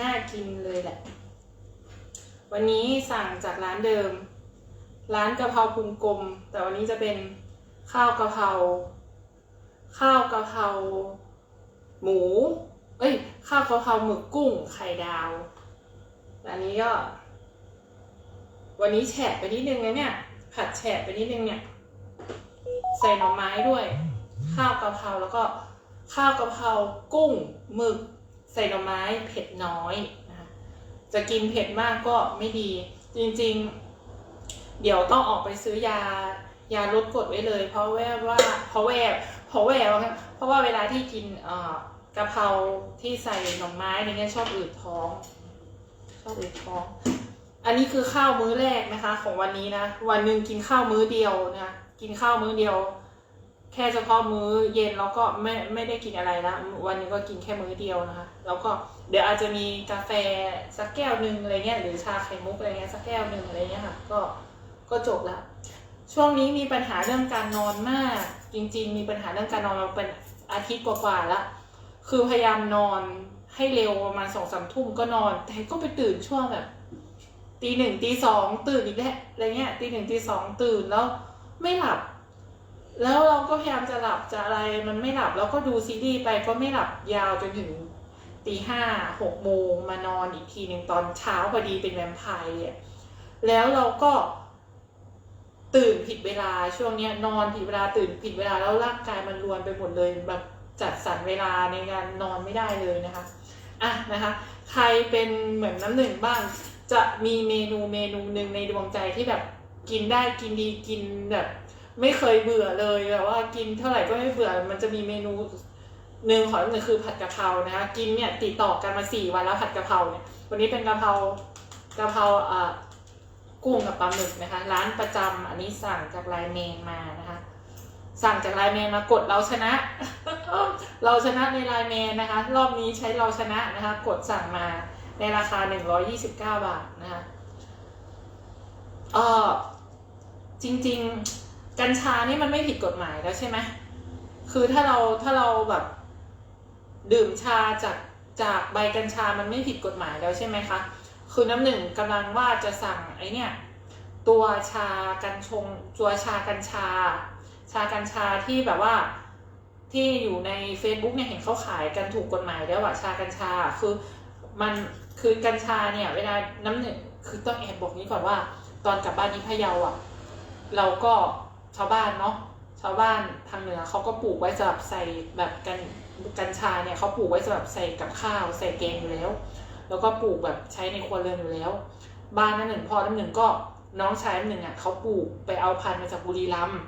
น่ากินเลยแหละ วันนี้สั่งจากร้านเดิม ร้านกะเพราพุงกลม แต่วันนี้จะเป็นข้าวกะเพราข้าวกะเพราหมู เอ้ย ข้าวกะเพราหมึกกุ้งไข่ดาวแต่อันนี้ก็ วันนี้แฉะไปนิดนึงนะเนี่ย ผัดแฉะไปนิดนึงเนี่ย ใส่หน่อไม้ด้วย ข้าวกะเพราแล้วก็ข้าวกะเพรากุ้งหมึก ใส่หน่อไม้เผ็ดน้อยนะคะจะกินเผ็ดมากก็ไม่ดี จริงๆ เดี๋ยวต้องออกไปซื้อยายาลดกรดไว้เลย เพราะแวบว่าเพราะแวบเพราะแวบเพราะว่าเวลาที่กินเอ่อกะเพราที่ใส่หน่อไม้อะไรเงี้ยชอบอืดท้อง ชอบอืดท้อง อันนี้คือข้าวมื้อแรกนะคะ ของวันนี้นะวันหนึ่งกินข้าวมื้อเดียวนะกินข้าวมื้อเดียว แค่เฉพาะมื้อเย็นแล้วก็ไม่ไม่ได้กินอะไรละวันนี้ก็กินแค่มื้อเดียวนะคะ แล้วก็เดี๋ยวอาจจะมีกาแฟสักแก้วหนึ่งอะไรเงี้ยหรือชาไข่มุกอะไรเงี้ยสักแก้วหนึ่งอะไรเงี้ยค่ะก็ก็จบละช่วงนี้มีปัญหาเรื่องการนอนมาก จริง ๆ มีปัญหาเรื่องการนอนมาเป็นอาทิตย์กว่าๆละคือพยายามนอนให้เร็วประมาณสองสามทุ่มก็นอน แต่ก็ไปตื่นช่วงแบบตีหนึ่งตีสองตื่นอีกแล้วอะไรเงี้ยตีหนึ่งตีสองตื่นแล้วไม่หลับ แล้วเราก็พยายามจะหลับจะอะไรมันไม่หลับ แล้วก็ดูซีรีส์ไปก็ไม่หลับยาวจนถึง ตีห้าหกโมงมานอนอีกทีหนึ่งตอนเช้าพอดีเป็นแวมไพร์อะแล้วเราก็ตื่นผิดเวลาช่วงเนี้ยนอนผิดเวลาตื่นผิดเวลาแล้วร่างกายมันรวนไปหมดเลยแบบจัดสรรเวลาในการนอนไม่ได้เลยนะคะอะนะคะใครเป็นเหมือนน้ำหนึ่งบ้าง จะมีเมนูเมนูหนึ่งในดวงใจที่แบบกินได้กินดีกินแบบ ไม่เคยเบื่อเลยแบบว่ากินเท่าไหร่ก็ไม่เบื่อมันจะมีเมนู หนึ่งขอหนึ่งคือผัดกะเพรานะคะกินเนี่ยติดต่อกันมาสี่วันแล้วผัดกะเพราเนี่ยวันนี้เป็นกะเพรากะเพราอ่ากุ้งกับปลาหมึกนะคะ ร้านประจำอันนี้สั่งจากไลน์แมนมานะคะ สั่งจากไลน์แมนมากดเราชนะ เราชนะในไลน์แมนนะคะ รอบนี้ใช้เราชนะนะคะ กดสั่งมาในราคา 129 บาทนะคะเออจริง ๆ กัญชานี่มันไม่ผิดกฎหมายแล้วใช่ไหมคือถ้าเราถ้าเราแบบ ดื่มชาจากจากใบกัญชามันไม่ผิดกฎหมายแล้วใช่ไหมคะ คือน้ำหนึ่งกำลังว่าจะสั่งไอเนี่ยตัวชากัญชงตัวชากัญชา ชากัญชาที่แบบว่าที่อยู่ใน Facebook เนี่ยเห็นเขาขายกันถูกกฎหมายแล้วอะชากัญชาคือมันคือกัญชาเนี่ยเวลาน้ำหนึ่งคือต้องแอบบอกนี้ก่อนว่า ตอนกลับบ้านที่พะเยาอะเราก็ชาวบ้านเนาะชาวบ้านทางเหนือเขาก็ปลูกไว้สำหรับใส่แบบกัน กัญชาเนี่ยเขาปลูกไว้สำหรับใส่กับข้าวใส่แกงอยู่แล้ว แล้วก็ปลูกแบบใช้ในครัวเรือนอยู่แล้ว บ้านน้ำหนึ่งพ่อน้ำหนึ่งก็น้องชายน้ำหนึ่งอะเขาปลูกไปเอาพันธุ์มาจากบุรีรัมย์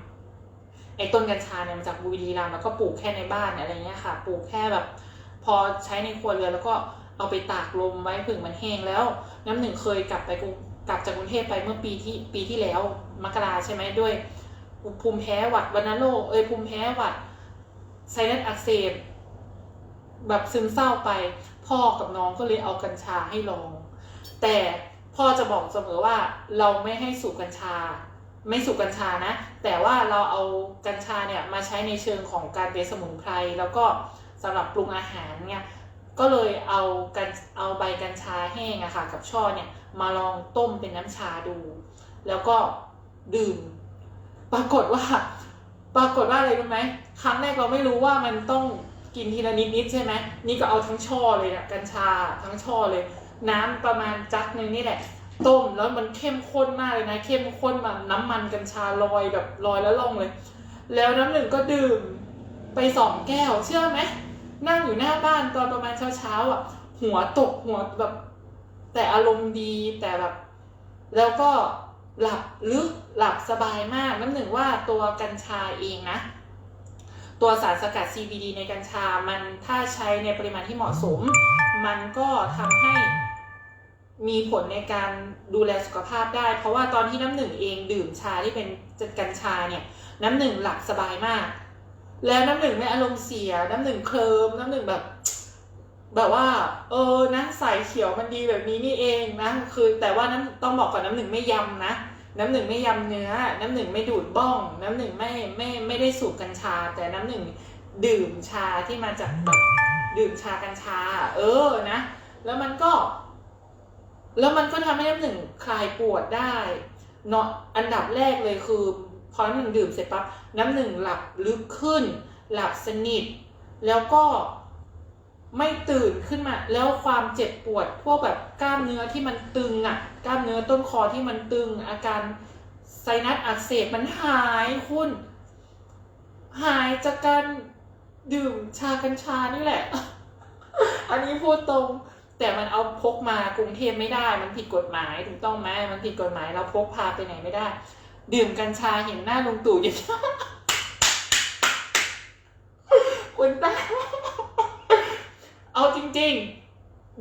ไอ้ต้นกัญชาเนี่ยมาจากบุรีรัมย์แล้วก็ปลูกแค่ในบ้านอะไรเงี้ยค่ะ ปลูกแค่แบบ พอใช้ในครัวเรือนแล้วก็เอาไปตากลมไว้ผึ่งมันแห้งแล้ว น้ำหนึ่งเคยกลับไปกรุงกลับจากกรุงเทพไปเมื่อปีที่ปีที่แล้วมกราใช่ไหมด้วยภูมิแพ้หวัดวัณโรคเอ้ยภูมิแพ้หวัดไซนัสอักเสบ แบบซึมเศร้าไป พ่อกับน้องก็เลยเอากัญชาให้ลอง แต่พ่อจะบอกเสมอว่าเราไม่ให้สูบกัญชา ไม่สูบกัญชานะ แต่ว่าเราเอากัญชาเนี่ยมาใช้ในเชิงของการเป็นสมุนไพรแล้วก็สำหรับปรุงอาหารเนี่ยก็เลยเอากันเอาใบกัญชาแห้งอะค่ะกับช่อเนี่ยมาลองต้มเป็นน้ำชาดู แล้วก็ดื่ม ปรากฏว่า ปรากฏว่าอะไรรู้ไหมครั้งแรกเราไม่รู้ว่ามันต้อง กินทีละนิดนิดๆใช่ไหมนี่ก็เอาทั้งช่อเลยอะกัญชาทั้งช่อเลย น้ำประมาณจักหนึงนี่แหละ ต้มแล้วมันเข้มข้นมากเลยนะ เข้มข้นแบบน้ำมันกัญชาลอยแบบลอยแล้วล่องเลย แล้วน้ำหนึ่งก็ดื่มไปสองแก้วเชื่อไหมนั่งอยู่หน้าบ้านตอนประมาณเช้าเช้าๆอะ หัวตกหัวแบบ แต่อารมณ์ดีแต่แบบ แล้วก็หลับลึกหลับสบายมากน้ำหนึ่งว่าตัวกัญชาเองนะ ตัวสารสกัด CBD ในกัญชา มันถ้าใช้ในปริมาณที่เหมาะสม มันก็ทำให้มีผลในการดูแลสุขภาพได้ เพราะว่าตอนที่น้ำหนึ่งเองดื่มชาที่เป็นกัญชาเนี่ย น้ำหนึ่งหลับสบายมาก แล้วน้ำหนึ่งไม่อารมณ์เสีย น้ำหนึ่งเคลิมน้ำหนึ่งแบบ แบบว่า เออนะสายเขียวมันดีแบบนี้นี่เองนะ คือแต่ว่านั้นต้องบอกก่อนน้ำหนึ่งไม่ยำนะ น้ำหนึ่งไม่ยำเนื้อ น้ำหนึ่งไม่ดูดบ้อง น้ำหนึ่งไม่ไม่ไม่ได้สูบกัญชา แต่น้ำหนึ่งดื่มชาที่มาจากแบบดื่มชากัญชา เออนะ แล้วมันก็ แล้วมันก็ทำให้น้ำหนึ่งคลายปวดได้เนาะอันดับแรกเลยคือพอน้ำหนึ่งดื่มเสร็จปั๊บน้ำหนึ่งหลับลึกขึ้น หลับสนิท แล้วก็ ไม่ตื่นขึ้นมา แล้วความเจ็บปวด พวกแบบกล้ามเนื้อที่มันตึงอะ่ะ กล้ามเนื้อต้นคอที่มันตึง อาการไซนัสอักเสบมันหายคุณ หายจากการดื่มชากัญชานี่แหละ อันนี้พูดตรง แต่มันเอาพกมากรุงเทพไม่ได้ มันผิดกฎหมายถูกต้องไหมมันผิดกฎหมายเราพกพาไปไหนไม่ได้ ดื่มกัญชาเห็นหน้าลุงตู่อย่างนี้คุณตาเอาจ ริง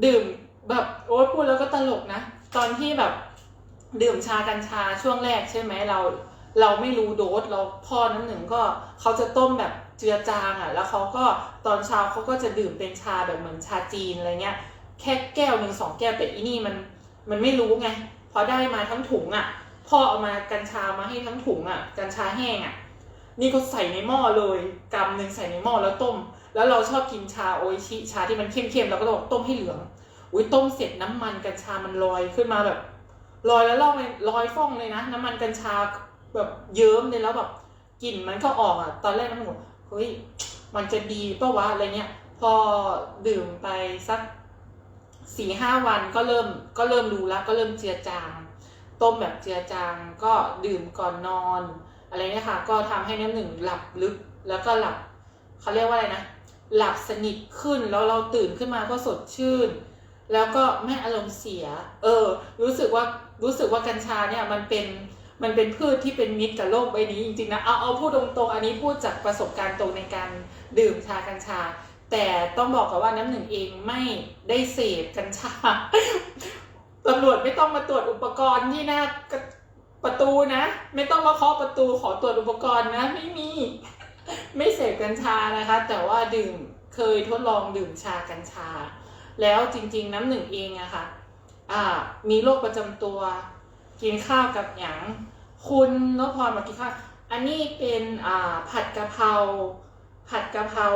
ดื่มแบบโอ๊ยพูดแล้วก็ตลกนะ ตอนที่แบบดื่มชากัญชาช่วงแรกใช่ไหมเราเราไม่รู้โดสเราพ่อน้ำหนึ่งก็เขาจะต้มแบบเจือจางอะ่ะ แล้วเขาก็ตอนเช้าเขาก็จะดื่มเป็นชาแบบเหมือนชาจีนอะไรเงี้ย แค่แก้วหนึ่งสองแก้วแต่อีนี่มันมันไม่รู้ไงพอได้มาทั้งถุงอะ่ะพ่อเอามากัญชามาให้ทั้งถุงอะ่ะ กัญชาแห้งอะ่ะ นี่ก็ใส่ในหม้อเลยกำหนึ่งใส่ในหม้อแล้วต้ม แล้วเราชอบกินชาโอชิชาที่มันเข้มๆเราก็ต้องต้มให้เหลืองอุ้ยต้มเสร็จน้ำมันกัญชามันลอยขึ้นมาแบบลอยแล้วล่องเลยลอยฟ่องเลยนะ น้ำมันกัญชาแบบเยิ้มเลยแล้วแบบกลิ่นมันก็ออกอะตอนแรกน้ำหนูเฮ้ยมันจะดีปะวะอะไรเงี้ย พอดื่มไปสักสี่ห้าวันก็เริ่มก็เริ่มรู้แล้วก็เริ่มเจือจาง ต้มแบบเจือจางก็ดื่มก่อนนอน อะไรเนี่ยค่ะ ก็ทำให้น้ำหนึ่งหลับลึกแล้วก็หลับเขาเรียกว่าอะไรนะหลับสนิทขึ้นแล้วเราตื่นขึ้นมาก็สดชื่น แล้วก็ไม่อารมณ์เสีย เออ รู้สึกว่ารู้สึกว่ากัญชาเนี่ยมันเป็นมันเป็นพืชที่เป็นมิตรกับโลกใบนี้จริงๆนะเอาเอาพูดตรงๆอันนี้พูดจากประสบการณ์ตรงในการดื่มชากัญชา แต่ต้องบอกกันว่าน้ำหนึ่งเองไม่ได้เสพกัญชาตำรวจไม่ต้องมาตรวจอุปกรณ์ที่หน้า ประตูนะ ไม่ต้องมาเคาะประตูขอตรวจอุปกรณ์นะ ไม่มี ไม่เสพกัญชานะคะ แต่ว่าดื่มเคยทดลองดื่มชากัญชา แล้วจริง ๆ น้ำหนึ่งเองอะค่ะอ่ามีโรคประจำตัว กินข้าวกับหยังคุณนพพรมากินข้าวอันนี้เป็นอ่าผัดกะเพราผัดกะเพรา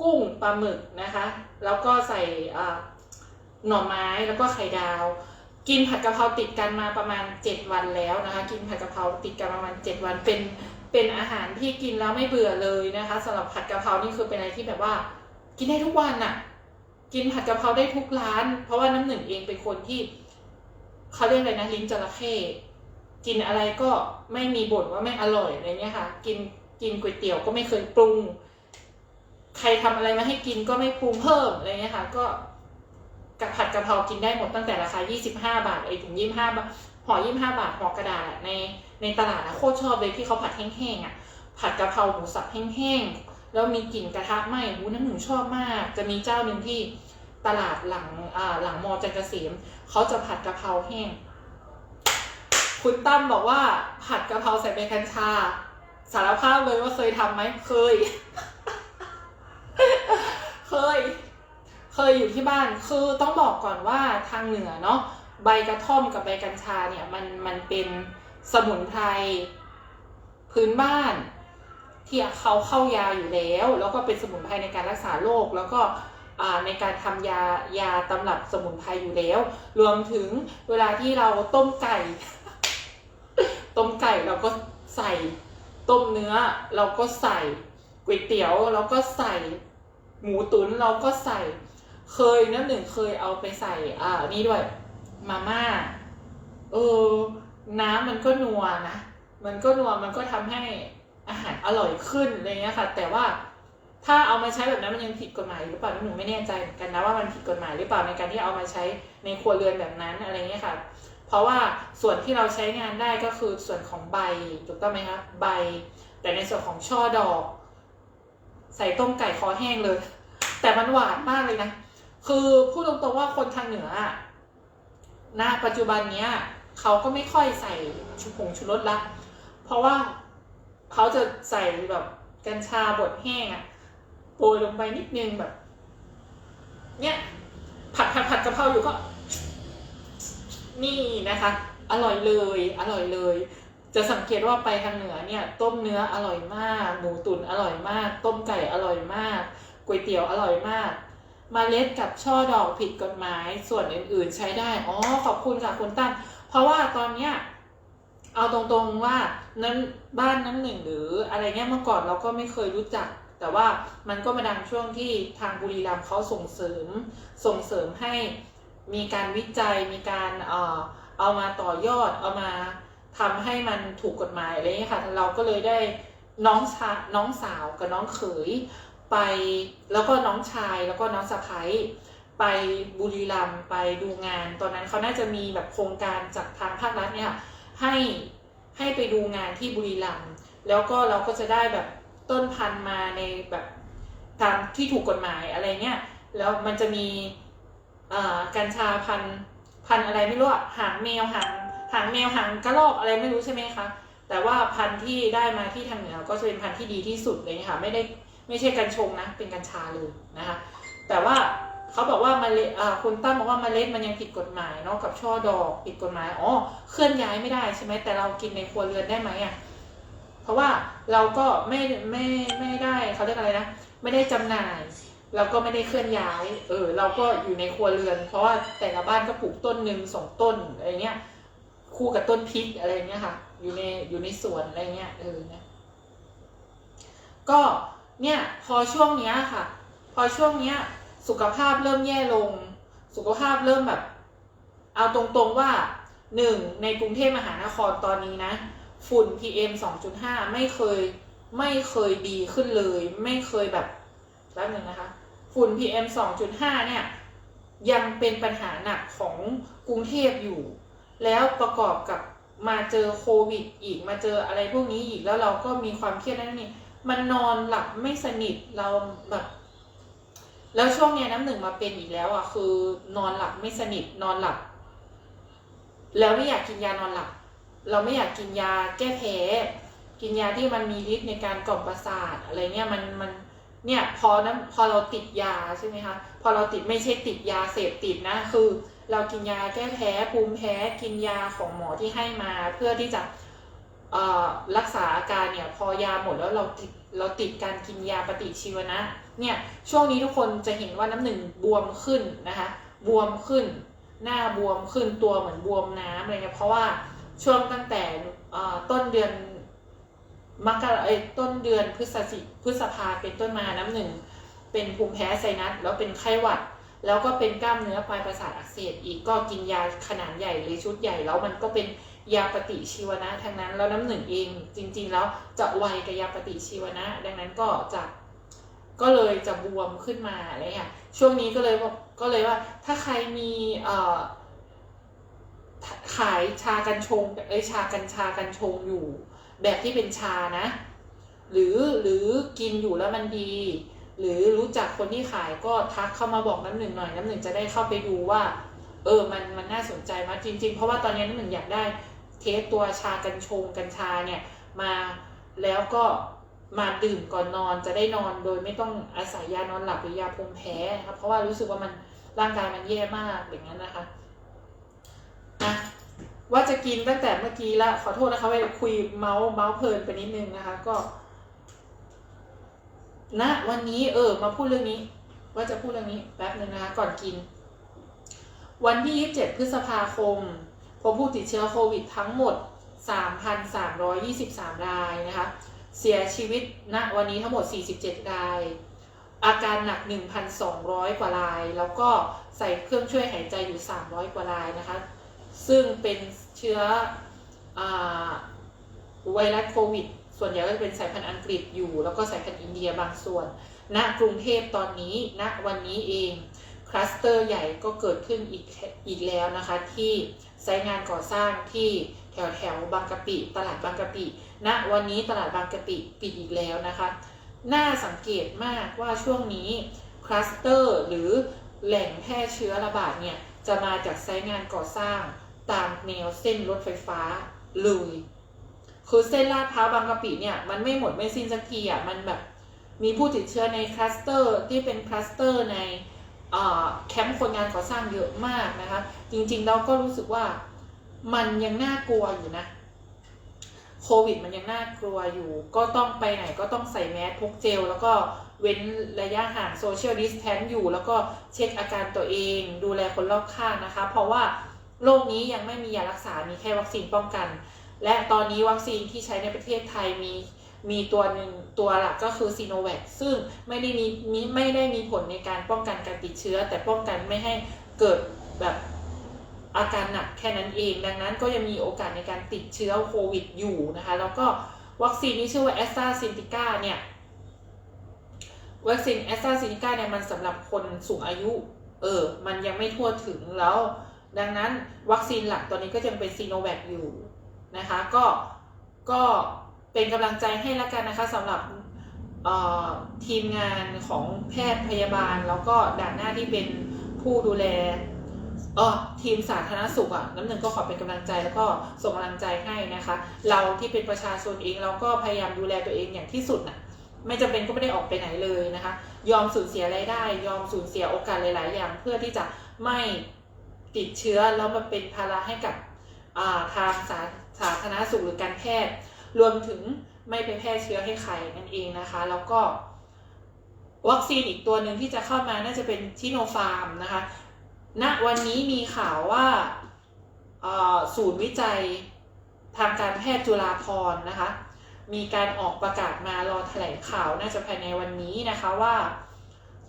กุ้งปลาหมึกนะคะ แล้วก็ใส่อ่าหน่อไม้แล้วก็ไข่ดาว กินผัดกะเพราติดกันมาประมาณเจ็ดวันแล้วนะคะ กินผัดกะเพราติดกันประมาณเจ็ดวันเป็นเป็นอาหารที่กินแล้วไม่เบื่อเลยนะคะสำหรับผัดกะเพรานี่คือเป็นอะไรที่แบบว่า กินได้ทุกวันอะกินผัดกะเพราได้ทุกร้าน เพราะว่าน้ำหนึ่งเองเป็นคนที่เขาเรียกอะไรนะลิ้นจระเข้กินอะไรก็ไม่มีบ่นว่าไม่อร่อยอะไรเงี้ยค่ะ กินกินก๋วยเตี๋ยวก็ไม่เคยปรุง ใครทำอะไรมาให้กินก็ไม่ปรุงเพิ่มอะไรเงี้ยค่ะ ก็ กับผัดกะเพรากินได้หมดตั้งแต่ราคา 25 บาทไอ้ถึง 25 บาทห่อ 25 บาทห่อกระดาษในในตลาดนะโคตรชอบเลยที่เขาผัดแห้งๆอะผัดกะเพราหมูสับแห้งๆแล้วมีกลิ่นกระทะไหม้หูน้ำหนึ่งชอบมาก จะมีเจ้าหนึ่งที่ตลาดหลังอ่าหลังมอจันเกษมเขาจะผัดกะเพราแห้ง คุณตั้มบอกว่าผัดกะเพราใส่ใบกัญชา สารภาพเลยว่าเคยทำไหมเคย เคย เคยอยู่ที่บ้านคือต้องบอกก่อนว่าทางเหนือเนาะใบกระท่อมกับใบกัญชาเนี่ยมันมันเป็นสมุนไพรพื้นบ้านที่เขาเข้ายาอยู่แล้ว แล้วก็เป็นสมุนไพรในการรักษาโรคแล้วก็ในการทำยายาตำรับสมุนไพรอยู่แล้ว รวมถึงเวลาที่เราต้มไก่ ต้มไก่เราก็ใส่ต้มเนื้อ เราก็ใส่ก๋วยเตี๋ยวเราก็ใส่ หมูตุ๋นเราก็ใส่ เคยนะหนึ่งเคยเอาไปใส่ อ่านี่ด้วย มาม่า เออ น้ำมันก็นัวนะ มันก็นัว มันก็ทำให้อาหารอร่อยขึ้นอะไรเงี้ยค่ะ แต่ว่าถ้าเอามาใช้แบบนั้นมันยังผิดกฎหมายหรือเปล่าหนูไม่แน่ใจเหมือนกันนะว่ามันผิดกฎหมายหรือเปล่าในการที่เอามาใช้ในครัวเรือนแบบนั้นอะไรเงี้ยค่ะ เพราะว่าส่วนที่เราใช้งานได้ก็คือส่วนของใบถูกต้องไหมคะใบ แต่ในส่วนของช่อดอก ใส่ต้มไก่คอแห้งเลย แต่มันหวานมากเลยนะ คือพูดตรงๆว่าคนทางเหนืออะณปัจจุบันเนี้ยเขาก็ไม่ค่อยใส่ชุผงชูรสละ เพราะว่าเขาจะใส่แบบกัญชาบดแห้งอะโปรยลงไปนิดนึงแบบ เนี้ยผัดผัดผัดกะเพราอยู่ก็ นี่นะคะ อร่อยเลย อร่อยเลย จะสังเกตว่าไปทางเหนือเนี่ย ต้มเนื้ออร่อยมาก หมูตุ๋นอร่อยมาก ต้มไก่อร่อยมากก๋วยเตี๋ยวอร่อยมาก มเมล็ดกับช่อดอกผิดกฎหมาย ส่วนอื่นๆใช้ได้ อ๋อ ขอบคุณค่ะคุณตั้มเพราะว่าตอนเนี้ยเอาตรงๆว่าน้ำบ้านน้ำหนึ่งหรืออะไรเงี้ยเมื่อก่อนเราก็ไม่เคยรู้จัก แต่ว่ามันก็มาดังช่วงที่ทางบุรีรัมย์เขาส่งเสริมส่งเสริมให้มีการวิจัยมีการเอ่อเอามาต่อยอดเอามาทำให้มันถูกกฎหมายอะไรเงี้ยค่ะ เราก็เลยได้น้องชาน้องสาวกับน้องเขย ไปแล้วก็น้องชายแล้วก็น้องสะพ้ายไปบุรีรัมย์ไปดูงาน ตอนนั้นเขาน่าจะมีแบบโครงการจากทางภาครัฐเนี่ยค่ะให้ให้ไปดูงานที่บุรีรัมย์แล้วก็เราก็จะได้แบบต้นพันธุ์มาในแบบตามที่ถูกกฎหมายอะไรเงี้ยแล้วมันจะมีกัญชาพันพันอะไรไม่รู้อะหางแมวหางหางแมวหางกระรอกอะไรไม่รู้ใช่ไหมคะแต่ว่าพันธุ์ที่ได้มาที่ทางเหนือก็จะเป็นพันธุ์ที่ดีที่สุดเลยค่ะไม่ได้ ไม่ใช่กัญชงนะ เป็นกัญชาเลยนะคะ แต่ว่าเขาบอกว่าเมล็ดคุณตั้มบอกว่าเมล็ดมันยังผิดกฎหมายเนาะกับช่อดอกผิดกฎหมายอ๋อเคลื่อนย้ายไม่ได้ใช่ไหมแต่เรากินในครัวเรือนได้ไหมอะเพราะว่าเราก็ไม่ไม่ไม่ได้เขาเรียกอะไรนะไม่ได้จำหน่ายเราก็ไม่ได้เคลื่อนย้าย เออ เราก็อยู่ในครัวเรือน เพราะว่าแต่ละบ้านก็ปลูกต้นหนึ่งสองต้นอะไรเงี้ย คู่กับต้นพริกอะไรเงี้ยค่ะ อยู่ในอยู่ในสวนอะไรเงี้ย เออนะก็ เนี่ยพอช่วงเนี้ยค่ะ พอช่วงเนี้ย สุขภาพเริ่มแย่ลง สุขภาพเริ่มแบบ เอาตรงๆว่าหนึ่งในกรุงเทพมหานครตอนนี้นะ ฝุ่น PM 2.5 ไม่เคยไม่เคยดีขึ้นเลย ไม่เคยแบบแป๊บหนึ่งนะคะ ฝุ่น PM 2.5 เนี่ย ยังเป็นปัญหาหนักของกรุงเทพอยู่ แล้วประกอบกับมาเจอโควิดอีกมาเจออะไรพวกนี้อีกแล้วเราก็มีความเครียดนั่นนี่ มันนอนหลับไม่สนิทเราแบบแล้วช่วงเนี้ยน้ำหนึ่งมาเป็นอีกแล้วอะคือนอนหลับไม่สนิทนอนหลับ แล้วไม่อยากกินยานอนหลับ เราไม่อยากกินยาแก้แพ้กินยาที่มันมีฤทธิ์ในการกล่อมประสาทอะไรเงี้ยมันมันเนี่ยพอน้ำพอเราติดยาใช่ไหมคะพอเราติดไม่ใช่ติดยาเสพติดนะคือ เรากินยาแก้แพ้ภูมิแพ้กินยาของหมอที่ให้มา เพื่อที่จะรักษาอาการเนี่ย อยาหมดแล้วเราติดเราติดการกินยาปฏิชีวนะ เนี่ยช่วงนี้ทุกคนจะเห็นว่าน้ำหนึ่งบวมขึ้นนะคะบวมขึ้น หน้าบวมขึ้นตัวเหมือนบวมน้ำอะไรเงี้ยเพราะว่าช่วงตั้งแต่ต้นเดือนมกราเอ้ต้นเดือนพฤศจิพฤษภาเป็นต้นมาน้ำหนึ่งเป็นภูมิแพ้ไซนัสแล้วเป็นไข้หวัด แล้วก็เป็นกล้ามเนื้อปลายประสาทอักเสบอีกก็กินยาขนาดใหญ่เลยชุดใหญ่แล้วมันก็เป็น ยาปฏิชีวนะทั้งนั้นแล้วน้ำหนึ่งเองจริงๆแล้วจะไวกับยาปฏิชีวนะ ดังนั้นก็จะก็เลยจะบวมขึ้นมาอะไรอย่างเงี้ยช่วงนี้ก็เลยบอกก็เลยว่าถ้าใครมีเอ่อขายชากันชงเอ้ยชากันชากันชงอยู่ แบบที่เป็นชานะ หรือหรือกินอยู่แล้วมันดี หรือรู้จักคนที่ขายก็ทักเข้ามาบอกน้ำหนึ่งหน่อยน้ำหนึ่งจะได้เข้าไปดูว่า เออมันมันน่าสนใจมากจริง ๆ เพราะว่าตอนนี้น้ำหนึ่งอยากได้ เทสตัวชากัญชงกัญชาเนี่ยมาแล้วก็มาดื่มก่อนนอนจะได้นอนโดยไม่ต้องอาศัยยานอนหลับหรือยาภูมิแพ้นะครับเพราะว่ารู้สึกว่ามันร่างกายมันแย่มากอย่างนั้นนะคะนะว่าจะกินตั้งแต่เมื่อกี้ละขอโทษนะคะไปคุยเมาส์เมาส์เพลินไปนิดนึงนะคะก็ณวันนี้เออมาพูดเรื่องนี้ ว่าจะพูดเรื่องนี้แป๊บนึงนะคะ ก่อนกิน วันที่ 27 พฤษภาคม พบผู้ติดเชื้อโควิดทั้งหมด 3,323 รายนะคะ เสียชีวิตณวันนี้ทั้งหมด 47 ราย อาการหนัก 1,200 กว่าราย แล้วก็ใส่เครื่องช่วยหายใจอยู่ 300 กว่ารายนะคะ ซึ่งเป็นเชื้ออไวรัสโควิด ส่วนใหญ่ก็จะเป็นสายพันธุ์อังกฤษอยู่ แล้วก็สายพันธุ์อินเดียบางส่วน ณ กรุงเทพตอนนี้ ณ วันนี้เอง คลัสเตอร์ใหญ่ก็เกิดขึ้นอีกอีกแล้วนะคะที่ ไซต์งานก่อสร้างที่แถวแถวบางกะปิ ตลาดบางกะปิณวันนี้ตลาดบางกะปิปิดอีกแล้วนะคะ น่าสังเกตมากว่าช่วงนี้คลัสเตอร์หรือแหล่งแพร่เชื้อระบาดเนี่ย จะมาจากไซต์งานก่อสร้างตามแนวเส้นรถไฟฟ้าเลยคือเส้นลาดพร้าวบางกะปิเนี่ย มันไม่หมดไม่สิ้นสักทีอะมันแบบมีผู้ติดเชื้อในคลัสเตอร์ที่เป็นคลัสเตอร์ในแคมป์คนงานก่อสร้างเยอะมากนะคะ จริงๆเราก็รู้สึกว่ามันยังน่ากลัวอยู่นะโควิดมันยังน่ากลัวอยู่ ก็ต้องไปไหนก็ต้องใส่แมสพกเจล แล้วก็เว้นระยะห่างโซเชียลดิสแทนอยู่ แล้วก็เช็คอาการตัวเอง ดูแลคนรอบข้างนะคะ เพราะว่าโรคนี้ยังไม่มียารักษา มีแค่วัคซีนป้องกัน และตอนนี้วัคซีนที่ใช้ในประเทศไทยมีมีตัวหนึ่งตัวหลักก็คือซีโนแวคซึ่งไม่ได้มีมีไม่ได้มีผลในการป้องกันการติดเชื้อ แต่ป้องกันไม่ให้เกิดแบบ อาการหนักแค่นั้นเอง ดังนั้นก็ยังมีโอกาสในการติดเชื้อโควิดอยู่นะคะ แล้วก็วัคซีนที่ชื่อว่าแอสตราซเนติก้าเนี่ยวัคซีนแอสตราซเนติก้าเนี่ยมันสำหรับคนสูงอายุ เออ มันยังไม่ทั่วถึงแล้ว ดังนั้นวัคซีนหลักตัวนี้ก็ยังเป็นซีโนแวคอยู่นะคะ ก็ ก็เป็นกำลังใจให้แล้วกันนะคะสำหรับทีมงานของแพทย์พยาบาล แล้วก็ด่านหน้าที่เป็นผู้ดูแล เออทีมสาธารณสุขอะน้ำหนึ่งก็ขอเป็นกำลังใจแล้วก็ส่งกำลังใจให้นะคะ เราที่เป็นประชาชนเองเราก็พยายามดูแลตัวเองอย่างที่สุดนะไม่จำเป็นก็ไม่ได้ออกไปไหนเลยนะคะ ยอมสูญเสียรายได้ ยอมสูญเสียโอกาสหลาย ๆ อย่าง เพื่อที่จะไม่ติดเชื้อแล้วมาเป็นภาระให้กับทางสาสาธารณสุขหรือการแพทย์รวมถึงไม่ไปแพร่เชื้อให้ใครนั่นเองนะคะ แล้วก็วัคซีนอีกตัวหนึ่งที่จะเข้ามาน่าจะเป็นชิโนฟาร์มนะคะ ณวันนี้มีข่าวว่าศูนย์วิจัยทางการแพทย์จุฬาภรณ์นะคะ มีการออกประกาศมารอแถลงข่าวน่าจะภายในวันนี้นะคะว่า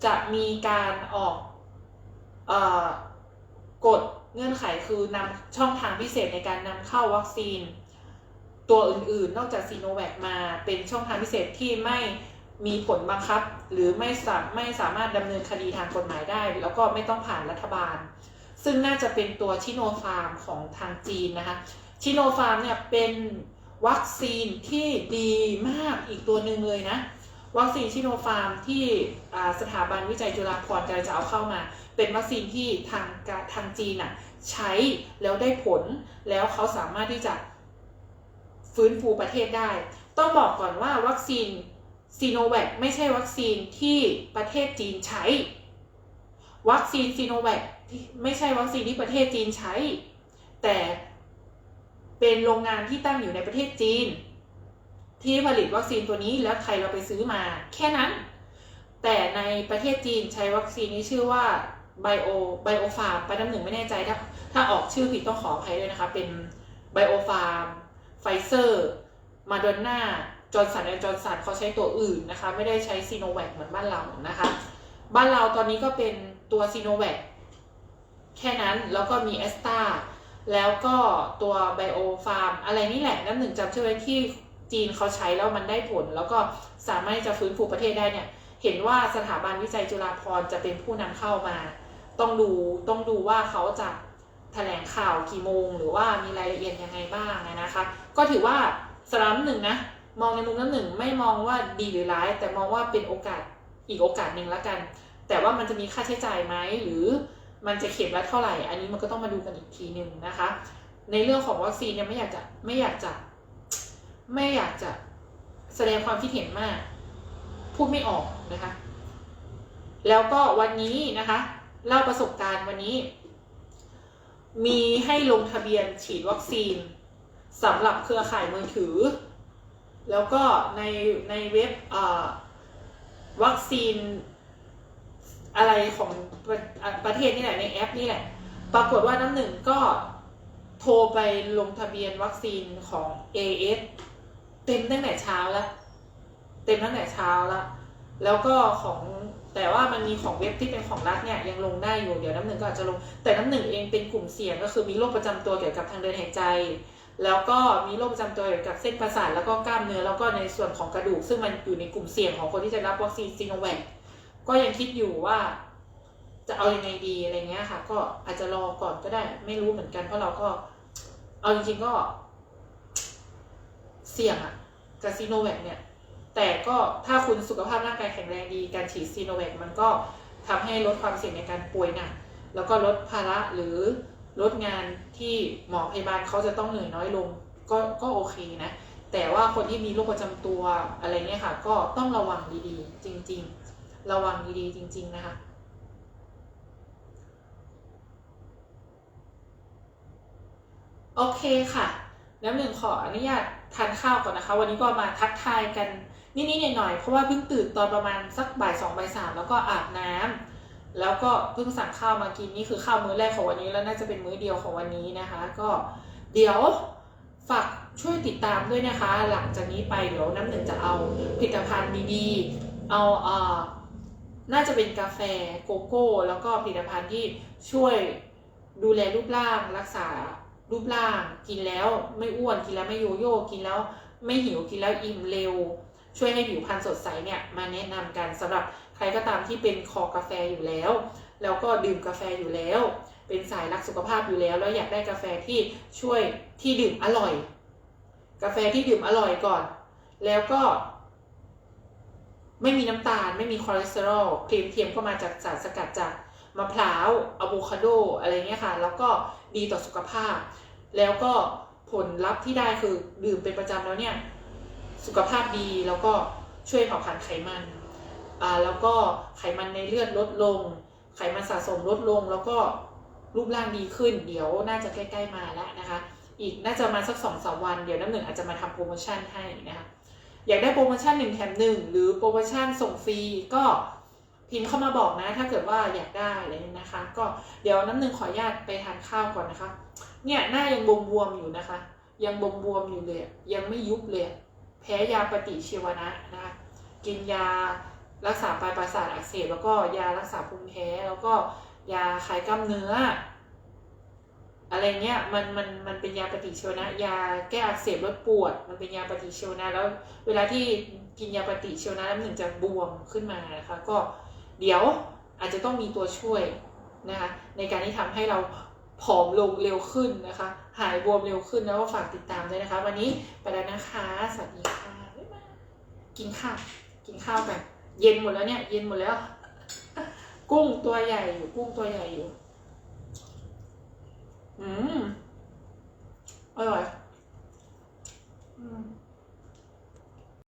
จะมีการออกกฎเงื่อนไขคือนำช่องทางพิเศษในการนำเข้าวัคซีน ตัวอื่นๆ นอกจากซีโนแวคมาเป็นช่องทางพิเศษที่ไม่ มีผลบังคับ หรือไม่สาไม่สามารถดำเนินคดีทางกฎหมายได้ แล้วก็ไม่ต้องผ่านรัฐบาล ซึ่งน่าจะเป็นตัวชิโนฟาร์มของทางจีนนะคะชิโนฟาร์มเนี่ยเป็นวัคซีนที่ดีมากอีกตัวหนึ่งเลยนะ วัคซีนชิโนฟาร์มที่สถาบันวิจัยจุฬาภรณ์จะเอาเข้ามา เป็นวัคซีนที่ทางทางจีนอะใช้แล้วได้ผลแล้วเขาสามารถที่จะฟื้นฟูประเทศได้ ต้องบอกก่อนว่าวัคซีน ซีโนแวคไม่ใช่วัคซีนที่ประเทศจีนใช้ วัคซีนซีโนแวคไม่ใช่วัคซีนที่ประเทศจีนใช้ แต่เป็นโรงงานที่ตั้งอยู่ในประเทศจีน ที่ผลิตวัคซีนตัวนี้แล้วใครเราไปซื้อมา แค่นั้น แต่ในประเทศจีนใช้วัคซีนนี้ชื่อว่าไบโอไบโอฟาร์มไปน้ำหนึ่งไม่แน่ใจถ้าถ้าออกชื่อผิดต้องขออภัยด้วยนะคะ เป็นไบโอฟาร์มไฟเซอร์มาดอนนา จอร์สันแอนจอร์สันเขาใช้ตัวอื่นนะคะ ไม่ได้ใช้ซีโนแวคเหมือนบ้านเรานะคะ บ้านเราตอนนี้ก็เป็นตัวซีโนแวคแค่นั้นแล้วก็มีแอสตาแล้วก็ตัวไบโอฟาร์มอะไรนี่แหละน้ำหนึ่งจำชื่อไว้ที่จีนเขาใช้แล้วมันได้ผล แล้วก็สามารถจะฟื้นฟูประเทศได้เนี่ย เห็นว่าสถาบันวิจัยจุฬาภรณ์จะเป็นผู้นำเข้ามา ต้องดูต้องดูว่าเขาจะแถลงข่าวกี่โมง หรือว่ามีรายละเอียดยังไงบ้างนะคะ ก็ถือว่าสำหรับหนึ่งนะ มองในมุมน้ำหนึ่งไม่มองว่าดีหรือร้าย แต่มองว่าเป็นโอกาสอีกโอกาสหนึ่งละกัน แต่ว่ามันจะมีค่าใช้จ่ายไหมหรือมันจะเข็มละเท่าไหร่ อันนี้มันก็ต้องมาดูกันอีกทีหนึ่งนะคะ ในเรื่องของวัคซีนเนี่ยไม่อยากจะไม่อยากจะ ไม่อยากจะแสดงความคิดเห็นมาก พูดไม่ออกนะคะ แล้วก็วันนี้นะคะเล่าประสบการณ์วันนี้ มีให้ลงทะเบียนฉีดวัคซีนสำหรับเครือข่ายมือถือ แล้วก็ในในเว็บวัคซีนอะไรของประประเทศนี่แหละในแอปนี่แหละ ปรากฏว่าน้ำหนึ่งก็โทรไปลงทะเบียนวัคซีนของ AS เต็มตั้งแต่เช้าแล้ว เต็มตั้งแต่เช้าแล้วแล้วก็ของแต่ว่ามันมีของเว็บที่เป็นของรัฐเนี่ยยังลงได้อยู่เดี๋ยวน้ำหนึ่งก็อาจจะลงแต่น้ำหนึ่งเองเป็นกลุ่มเสี่ยงก็คือมีโรคประจำตัวเกี่ยวกับทางเดินหายใจ แล้วก็มีโรคประจำตัวเกี่ยวกับเส้นประสาทแล้วก็กล้ามเนื้อแล้วก็ในส่วนของกระดูก ซึ่งมันอยู่ในกลุ่มเสี่ยงของคนที่จะรับวัคซีนซีโนแวคก็ยังคิดอยู่ว่า จะเอาอยัางไงดีอะไรเงี้ยค่ะ ก็อาจจะรอก่อนก็ได้ ไม่รู้เหมือนกันเพราะเราก็ เอาจริงๆก็ เสี่ยงอะกับซีโนแวคเนี่ย แต่ก็ถ้าคุณสุขภาพร่างกายแข็งแรงดี การฉีดซีโนแวคมันก็ทำให้ลดความเสี่ยงในการป่วยหนักแล้วก็ลดภาระหรือ ลดงานที่หมอพยาบาลเขาจะต้องเหนื่อยน้อยลงก็ก็โอเคนะ แต่ว่าคนที่มีโรคประจำตัวอะไรเงี้ยค่ะ ก็ต้องระวังดีๆ จริง ๆ ระวังดีๆ จริง ๆ นะคะโอเคค่ะ น้ำหนึ่งขออนุญาตทานข้าวก่อนนะคะ วันนี้ก็มาทักทายกันนิดๆหน่อยๆเพราะว่าเพิ่งตื่นตอนประมาณสักบ่ายสองบ่ายสามแล้วก็อาบน้ำ แล้วก็เพิ่งสั่งข้าวมากินนี่คือข้าวมื้อแรกของวันนี้แล้วน่าจะเป็นมื้อเดียวของวันนี้นะคะ ก็เดี๋ยวฝากช่วยติดตามด้วยนะคะ หลังจากนี้ไปเดี๋ยวน้ำหนึ่งจะเอาผลิตภัณฑ์ดีๆ เอาเอ่อน่าจะเป็นกาแฟโกโก้ แล้วก็ผลิตภัณฑ์ที่ช่วยดูแลรูปร่างรักษารูปร่าง กินแล้วไม่อ้วนกินแล้วไม่โยโย่กินแล้วไม่หิวกินแล้วอิ่มเร็ว ช่วยให้ผิวพรรณสดใสเนี่ยมาแนะนำกันสำหรับ รก็ตามที่เป็นคอกาแฟอยู่แล้ว แล้วก็ดื่มกาแฟอยู่แล้ว เป็นสายรักสุขภาพอยู่แล้ว แล้วอยากได้กาแฟที่ช่วยที่ดื่มอร่อย กาแฟที่ดื่มอร่อยก่อน แล้วก็ ไม่มีน้ำตาล ไม่มีคอเลสเตอรอลครีมเทียมก็มาจากสารสกัดจากมะพร้าวอะโวคาโดอะไรเงี้ยค่ะ แล้วก็ดีต่อสุขภาพ แล้วก็ผลลัพธ์ที่ได้คือดื่มเป็นประจำแล้วเนี่ย สุขภาพดีแล้วก็ช่วยเผาผลาญไขมัน แล้วก็ไขมันในเลือดลดลง ไขมันสะสมลดลง แล้วก็รูปร่างดีขึ้น เดี๋ยวน่าจะใกล้ ๆ มาแล้วนะคะ อีกน่าจะมาสักสองสามวันเดี๋ยวน้ำหนึ่งอาจจะมาทำโปรโมชั่นให้นะคะอยากได้โปรโมชั่นหนึ่งแถมหนึ่งหรือโปรโมชั่นส่งฟรีก็พิมพ์เข้ามาบอกนะ ถ้าเกิดว่าอยากได้อะไรเนี่ยนะคะ ก็เดี๋ยวน้ำหนึ่งขออนุญาตไปทานข้าวก่อนนะคะ เนี่ยหน้ายังบวมๆอยู่นะคะ ยังบวมๆอยู่เลย ยังไม่ยุบเลย แพ้ยาปฏิชีวนะนะคะ กินยา รักษาปลายประสาทอักเสบแล้วก็ยารักษาภูมิแพ้แล้วก็ยาคลายกล้ามเนื้อ อะไรเงี้ยมันมันมันเป็นยาปฏิชีวนะ ยาแก้อักเสบลดปวด มันเป็นยาปฏิชีวนะ แล้วเวลาที่กินยาปฏิชีวนะแล้วมันถึงจะบวมขึ้นมานะคะก็เดี๋ยวอาจจะต้องมีตัวช่วยนะคะในการที่ทำให้เราผอมลงเร็วขึ้นนะคะ หายบวมเร็วขึ้นแล้วก็ฝากติดตามด้วยนะคะ วันนี้ไปแล้วนะคะ สวัสดีค่ะกินข้าวกินข้าวกัน เย็นหมดแล้วเนี่ย เย็นหมดแล้ว กุ้งตัวใหญ่อยู่ กุ้งตัวใหญ่อยู่ อืม อร่อย อืม